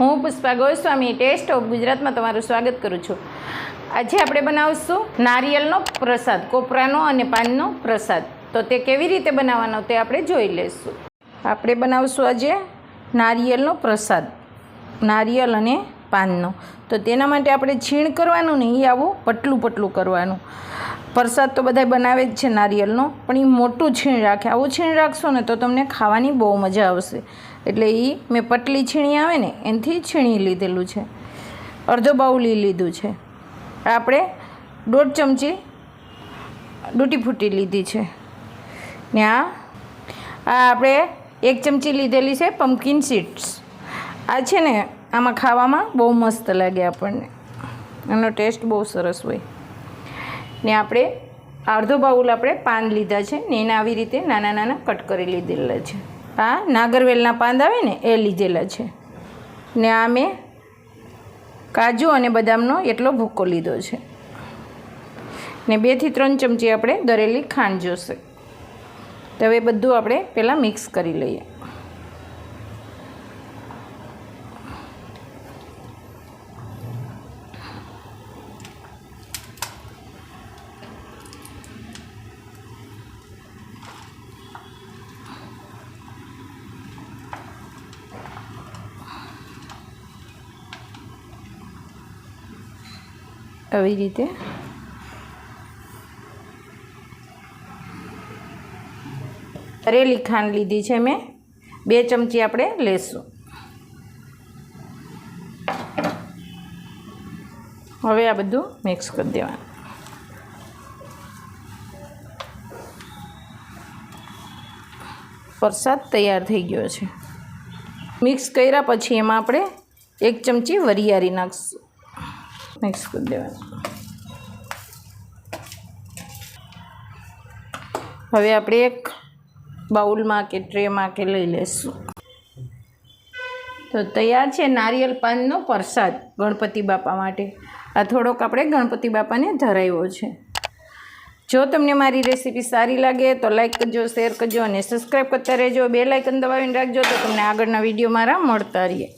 હું Pushpa Goswami test of ગુજરાતમાં તમારું સ્વાગત કરું છું. આજે આપણે બનાવશું નારિયેળનો પ્રસાદ, કોપરાનો અને પાનનો પ્રસાદ. તો તે કેવી રીતે બનાવવાનો તે આપણે જોઈ લઈશું આપણે બનાવશું આજે નારિયેળનો પ્રસાદ. નારિયેળ અને પાનનો. તો તેના માટે આપણે છીણ કરવાનું નહીં આવું પટલું પટલું કરવાનું. પ્રસાદ તો બધા બનાવે જ છે નારિયેળનો, પણ એ મોટું છીણ રાખે. આવું છીણ રાખશો ને તો તમને ખાવાની બહુ મજા આવશે. એટલે એ મેં પટલી છીણી આવે ને, એનાથી છીણી લીધેલું છે. અડધો બાઉલી લીધું છે. આપણે દોઢ ચમચી ડૂટી ફૂટી લીધી છે. ને આ આ આપણે એક ચમચી લીધેલી છે પમ્પકિન સીડ્સ આ છે ને આમાં ખાવામાં બહુ મસ્ત લાગે આપણને. એનો ટેસ્ટ બહુ સરસ હોય. ને આપણે અડધો બાઉલ આપણે પાન લીધા છે ને એને આવી રીતે નાના નાના કટ કરી લીધેલા છે. આ નાગરવેલના પાંદ આવે ને એ લીધેલા છે. ને આ મેં કાજુ અને બદામનો એટલો ભૂક્કો લીધો છે. ને બેથી ત્રણ ચમચી આપણે દરેલી ખાંડ જોશે. તો હવે બધું આપણે પહેલાં મિક્સ કરી લઈએ. આવી રીતે. રેલી ખાંડ લીધી છે મેં. બે ચમચી આપણે લેશું. હવે આ બધું મિક્સ કરી દેવાનું. પ્રસાદ તૈયાર થઈ ગયો છે. મિક્સ કર્યા પછી એમાં આપણે એક ચમચી વરિયાળી નાખશું. મિક્સ કરી દેવાનું હવે આપણે એક બાઉલમાં કે ટ્રેમાં કે લઈ લઈશું તો તૈયાર છે નારિયેલ પાનનો પ્રસાદ ગણપતિ બાપા માટે. આ થોડોક આપણે ગણપતિ બાપાને ધરાવ્યો છે. જો તમને મારી રેસીપી સારી લાગે તો લાઈક કરજો, શેર કરજો અને સબસ્ક્રાઈબ કરતા રહેજો. બે લાઇકન દબાવીને રાખજો તો તમને આગળના વીડિયો મારા મળતા રહીએ.